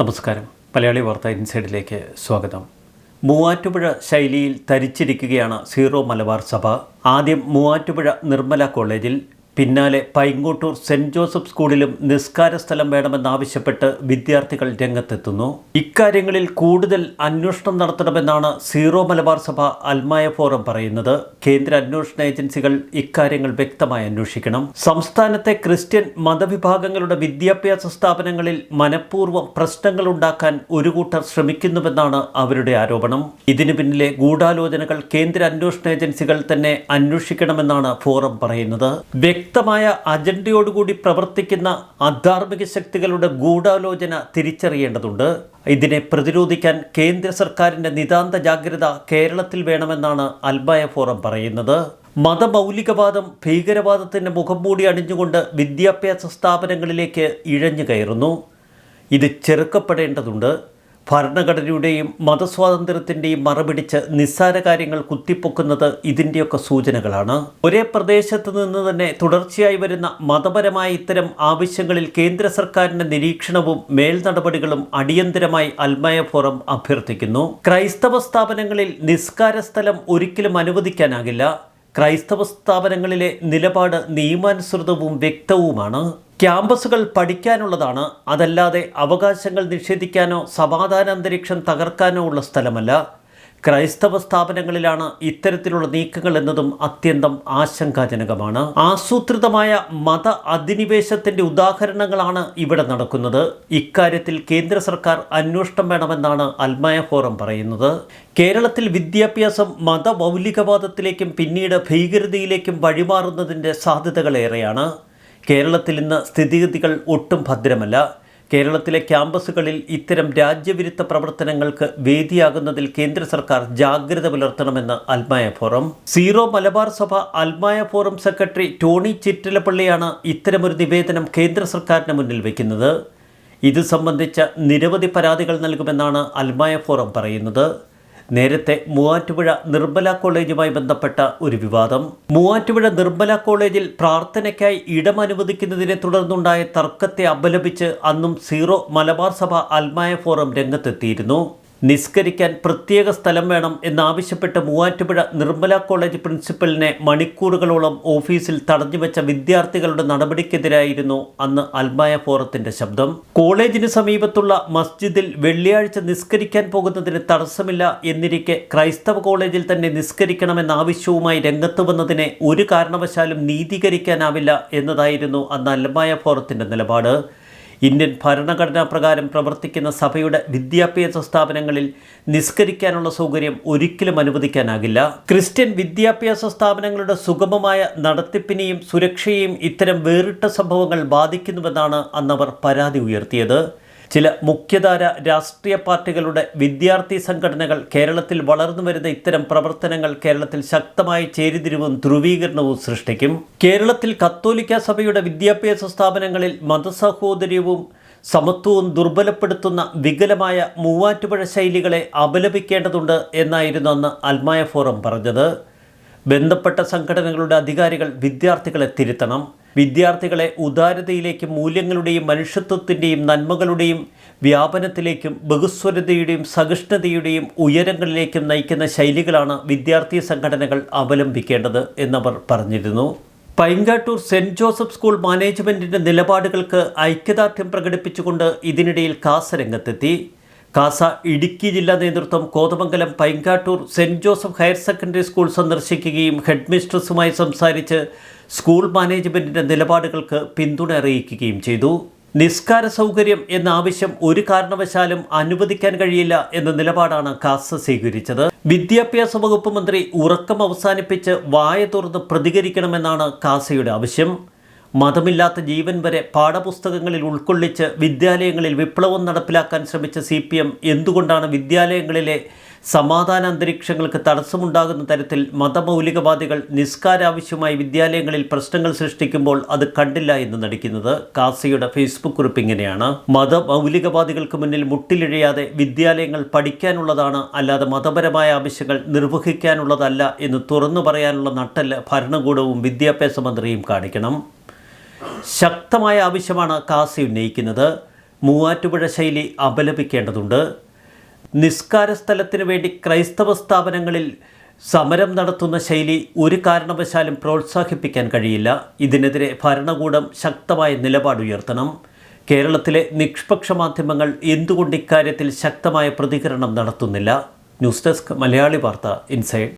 നമസ്കാരം. മലയാളി വാർത്ത ഇൻസൈഡിലേക്ക് സ്വാഗതം. മൂവാറ്റുപുഴ ശൈലിയിൽ തരിച്ചിരിക്കുകയാണ് സീറോ മലബാർ സഭ. ആദ്യം മൂവാറ്റുപുഴ നിർമ്മല കോളേജിൽ പിന്നാലെ പൈങ്കോട്ടൂർ സെന്റ് ജോസഫ് സ്കൂളിലും നിസ്കാര സ്ഥലം വേണമെന്നാവശ്യപ്പെട്ട് വിദ്യാർത്ഥികൾ രംഗത്തെത്തുന്നു. ഇക്കാര്യങ്ങളിൽ കൂടുതൽ അന്വേഷണം നടത്തണമെന്നാണ് സീറോ മലബാർ സഭ അൽമായ ഫോറം പറയുന്നത്. കേന്ദ്ര അന്വേഷണ ഏജൻസികൾ ഇക്കാര്യങ്ങൾ വ്യക്തമായി അന്വേഷിക്കണം. സംസ്ഥാനത്തെ ക്രിസ്ത്യൻ മതവിഭാഗങ്ങളുടെ വിദ്യാഭ്യാസ സ്ഥാപനങ്ങളിൽ മനഃപൂർവം പ്രശ്നങ്ങൾ ഉണ്ടാക്കാൻ ഒരു കൂട്ടർ ശ്രമിക്കുന്നുവെന്നാണ് അവരുടെ ആരോപണം. ഇതിനു പിന്നിലെ ഗൂഢാലോചനകൾ കേന്ദ്ര അന്വേഷണ ഏജൻസികൾ തന്നെ അന്വേഷിക്കണമെന്നാണ് ഫോറം പറയുന്നത്. വ്യക്തമായ അജണ്ടയോടുകൂടി പ്രവർത്തിക്കുന്ന അധാർമിക ശക്തികളുടെ ഗൂഢാലോചന തിരിച്ചറിയേണ്ടതുണ്ട്. ഇതിനെ പ്രതിരോധിക്കാൻ കേന്ദ്ര സർക്കാരിന്റെ നിതാന്ത ജാഗ്രത കേരളത്തിൽ വേണമെന്നാണ് അൽബായ ഫോറം പറയുന്നത്. മതമൗലികവാദം ഭീകരവാദത്തിന്റെ മുഖം മൂടി അണിഞ്ഞുകൊണ്ട് വിദ്യാഭ്യാസ സ്ഥാപനങ്ങളിലേക്ക് ഇഴഞ്ഞു കയറുന്നു ഇത് ചെറുക്കപ്പെടേണ്ടതുണ്ട്. ഭരണഘടനയുടെയും മതസ്വാതന്ത്ര്യത്തിന്റെയും മറപിടിച്ച് നിസ്സാര കാര്യങ്ങൾ കുത്തിപ്പൊക്കുന്നത് ഇതിന്റെയൊക്കെ സൂചനകളാണ്. ഒരേ പ്രദേശത്ത് നിന്ന് തന്നെ തുടർച്ചയായി വരുന്ന മതപരമായ ഇത്തരം ആവശ്യങ്ങളിൽ കേന്ദ്ര സർക്കാരിന്റെ നിരീക്ഷണവും മേൽനടപടികളും അടിയന്തരമായി അൽമയ ഫോറം അഭ്യർത്ഥിക്കുന്നു. ക്രൈസ്തവ സ്ഥാപനങ്ങളിൽ നിസ്കാര സ്ഥലം ഒരിക്കലും അനുവദിക്കാനാകില്ല. ക്രൈസ്തവ സ്ഥാപനങ്ങളിലെ നിലപാട് നിയമാനുസൃതവും വ്യക്തവുമാണ്. ക്യാമ്പസുകൾ പഠിക്കാനുള്ളതാണ്. അതല്ലാതെ അവകാശങ്ങൾ നിഷേധിക്കാനോ സമാധാന അന്തരീക്ഷം തകർക്കാനോ ഉള്ള സ്ഥലമല്ല. ക്രൈസ്തവ സ്ഥാപനങ്ങളിലാണ് ഇത്തരത്തിലുള്ള നീക്കങ്ങൾ എന്നതും അത്യന്തം ആശങ്കാജനകമാണ്. ആസൂത്രിതമായ മത അധിനിവേശത്തിന്റെ ഉദാഹരണങ്ങളാണ് ഇവിടെ നടക്കുന്നത്. ഇക്കാര്യത്തിൽ കേന്ദ്ര സർക്കാർ അന്വേഷണം വേണമെന്നാണ് അൽമായ ഫോറം പറയുന്നത്. കേരളത്തിൽ വിദ്യാഭ്യാസം മതമൗലികവാദത്തിലേക്കും പിന്നീട് ഭീകരതയിലേക്കും വഴിമാറുന്നതിന്റെ സാധ്യതകളേറെയാണ്. കേരളത്തിൽ ഇന്ന് സ്ഥിതിഗതികൾ ഒട്ടും ഭദ്രമല്ല. കേരളത്തിലെ ക്യാമ്പസുകളിൽ ഇത്തരം രാജ്യവിരുദ്ധ പ്രവർത്തനങ്ങൾക്ക് വേദിയാകുന്നതിൽ കേന്ദ്ര സർക്കാർ ജാഗ്രത പുലർത്തണമെന്ന് അൽമായ ഫോറം. സീറോ മലബാർ സഭ അൽമായ ഫോറം സെക്രട്ടറി ടോണി ചിറ്റിലപ്പള്ളിയാണ് ഇത്തരമൊരു നിവേദനം കേന്ദ്ര സർക്കാരിന് മുന്നിൽ വയ്ക്കുന്നത് ഇത് സംബന്ധിച്ച നിരവധി പരാതികൾ നൽകുമെന്നാണ് അൽമായ ഫോറം പറയുന്നത്. നേരത്തെ മൂവാറ്റുപുഴ നിർമ്മല കോളേജുമായി ബന്ധപ്പെട്ട ഒരു വിവാദം. മൂവാറ്റുപുഴ നിർമ്മല കോളേജിൽ പ്രാർത്ഥനയ്ക്കായി ഇടം അനുവദിക്കുന്നതിനെ തുടർന്നുണ്ടായ തർക്കത്തെ അപലപിച്ച് അന്നും സീറോ മലബാർ സഭ അൽമായ ഫോറം രംഗത്തെത്തിയിരുന്നു. നിസ്കരിക്കാൻ പ്രത്യേക സ്ഥലം വേണം എന്നാവശ്യപ്പെട്ട് മൂവാറ്റുപുഴ നിർമ്മല കോളേജ് പ്രിൻസിപ്പലിനെ മണിക്കൂറുകളോളം ഓഫീസിൽ തടഞ്ഞുവെച്ച വിദ്യാർത്ഥികളുടെ നടപടിക്കെതിരായിരുന്നു അന്ന് അൽമായ ഫോറത്തിന്റെ ശബ്ദം. കോളേജിന് സമീപത്തുള്ള മസ്ജിദിൽ വെള്ളിയാഴ്ച നിസ്കരിക്കാൻ പോകുന്നതിന് തടസ്സമില്ല എന്നിരിക്കെ ക്രൈസ്തവ കോളേജിൽ തന്നെ നിസ്കരിക്കണമെന്ന ആവശ്യവുമായി രംഗത്ത് വന്നതിനെ ഒരു കാരണവശാലും നീതീകരിക്കാനാവില്ല എന്നതായിരുന്നു അന്ന് അൽമായ ഫോറത്തിന്റെ നിലപാട്. ഇന്ത്യൻ ഭരണഘടനാ പ്രകാരം പ്രവർത്തിക്കുന്ന സഭയുടെ വിദ്യാഭ്യാസ സ്ഥാപനങ്ങളിൽ നിസ്കരിക്കാനുള്ള സൗകര്യം ഒരിക്കലും അനുവദിക്കാനാകില്ല. ക്രിസ്ത്യൻ വിദ്യാഭ്യാസ സ്ഥാപനങ്ങളുടെ സുഗമമായ നടത്തിപ്പിനെയും സുരക്ഷയെയും ഇത്തരം വേറിട്ട സംഭവങ്ങൾ ബാധിക്കുന്നുവെന്നാണ് അന്നവർ പരാതി ഉയർത്തിയത്. ചില മുഖ്യധാര രാഷ്ട്രീയ പാർട്ടികളുടെ വിദ്യാർത്ഥി സംഘടനകൾ കേരളത്തിൽ വളർന്നു വരുന്ന ഇത്തരം പ്രവർത്തനങ്ങൾ കേരളത്തിൽ ശക്തമായ ചേരിതിരിവും ധ്രുവീകരണവും സൃഷ്ടിക്കും. കേരളത്തിൽ കത്തോലിക്ക സഭയുടെ വിദ്യാഭ്യാസ സ്ഥാപനങ്ങളിൽ മതസഹോദര്യവും സമത്വവും ദുർബലപ്പെടുത്തുന്ന വികലമായ മൂവാറ്റുപുഴ ശൈലികളെ അപലപിക്കേണ്ടതുണ്ട് എന്നായിരുന്നു അന്ന് അൽമായ ഫോറം പറഞ്ഞത്. ബന്ധപ്പെട്ട സംഘടനകളുടെ അധികാരികൾ വിദ്യാർത്ഥികളെ തിരുത്തണം. വിദ്യാർത്ഥികളെ ഉദാരതയിലേക്കും മൂല്യങ്ങളുടെയും മനുഷ്യത്വത്തിന്റെയും നന്മകളുടെയും വ്യാപനത്തിലേക്കും ബഹുസ്വരതയുടെയും സഹിഷ്ണുതയുടെയും ഉയരങ്ങളിലേക്കും നയിക്കുന്ന ശൈലികളാണ് വിദ്യാർത്ഥി സംഘടനകൾ അവലംബിക്കേണ്ടത് എന്നവർ പറഞ്ഞിരുന്നു. പൈങ്കാട്ടൂർ സെന്റ് ജോസഫ് സ്കൂൾ മാനേജ്മെന്റിന്റെ നിലപാടുകൾക്ക് ഐക്യദാർഢ്യം പ്രകടിപ്പിച്ചുകൊണ്ട് ഇതിനിടയിൽ കാസ രംഗത്തെത്തി കാസ ഇടുക്കി ജില്ലാ നേതൃത്വം Kothamangalam Painkattoor saint Joseph higher secondary school സന്ദർശിക്കുകയും ഹെഡ് മിസ്ട്രസുമായി സംസാരിച്ച് സ്കൂൾ മാനേജ്മെന്റിന്റെ നിലപാടുകൾക്ക് പിന്തുണ അറിയിക്കുകയും ചെയ്തു. നിസ്കാര സൗകര്യം എന്ന ആവശ്യം ഒരു കാരണവശാലും അനുവദിക്കാൻ കഴിയില്ല എന്ന നിലപാടാണ് കാസ സ്വീകരിച്ചത്. വിദ്യാഭ്യാസ വകുപ്പ് മന്ത്രി ഉറക്കം അവസാനിപ്പിച്ച് വായ തുറന്ന് പ്രതികരിക്കണമെന്നാണ് കാസയുടെ ആവശ്യം. മതമില്ലാത്ത ജീവൻ വരെ പാഠപുസ്തകങ്ങളിൽ ഉൾക്കൊള്ളിച്ച് വിദ്യാലയങ്ങളിൽ വിപ്ലവം നടപ്പിലാക്കാൻ ശ്രമിച്ച സി പി എം എന്തുകൊണ്ടാണ് വിദ്യാലയങ്ങളിലെ സമാധാന അന്തരീക്ഷങ്ങൾക്ക് തടസ്സമുണ്ടാകുന്ന തരത്തിൽ മതമൗലികവാദികൾ നിസ്കാരാവശ്യമായി വിദ്യാലയങ്ങളിൽ പ്രശ്നങ്ങൾ സൃഷ്ടിക്കുമ്പോൾ അത് കണ്ടില്ല എന്ന് നടിക്കുന്നത്? കാസിയുടെ ഫേസ്ബുക്ക് കുറിപ്പ് ഇങ്ങനെയാണ്. മതമൗലികവാദികൾക്ക് മുന്നിൽ മുട്ടിലിഴയാതെ വിദ്യാലയങ്ങൾ പഠിക്കാനുള്ളതാണ് അല്ലാതെ മതപരമായ ആവശ്യങ്ങൾ നിർവഹിക്കാനുള്ളതല്ല എന്ന് തുറന്നു പറയാനുള്ള നട്ടൽ ഭരണകൂടവും വിദ്യാഭ്യാസ മന്ത്രിയും കാണിക്കണം. ശക്തമായ ആവശ്യമാണ് കാസി ഉന്നയിക്കുന്നത്. മൂവാറ്റുപുഴ ശൈലി അപലപിക്കേണ്ടതുണ്ട്. നിസ്കാര സ്ഥലത്തിനു വേണ്ടി ക്രൈസ്തവ സ്ഥാപനങ്ങളിൽ സമരം നടത്തുന്ന ശൈലി ഒരു കാരണവശാലും പ്രോത്സാഹിപ്പിക്കാൻ കഴിയില്ല. ഇതിനെതിരെ ഭരണകൂടം ശക്തമായ നിലപാടുയർത്തണം. കേരളത്തിലെ നിഷ്പക്ഷ മാധ്യമങ്ങൾ എന്തുകൊണ്ട് ഇക്കാര്യത്തിൽ ശക്തമായ പ്രതികരണം നടത്തുന്നില്ല? ന്യൂസ് ഡെസ്ക് മലയാളി വാർത്ത ഇൻസൈഡ്.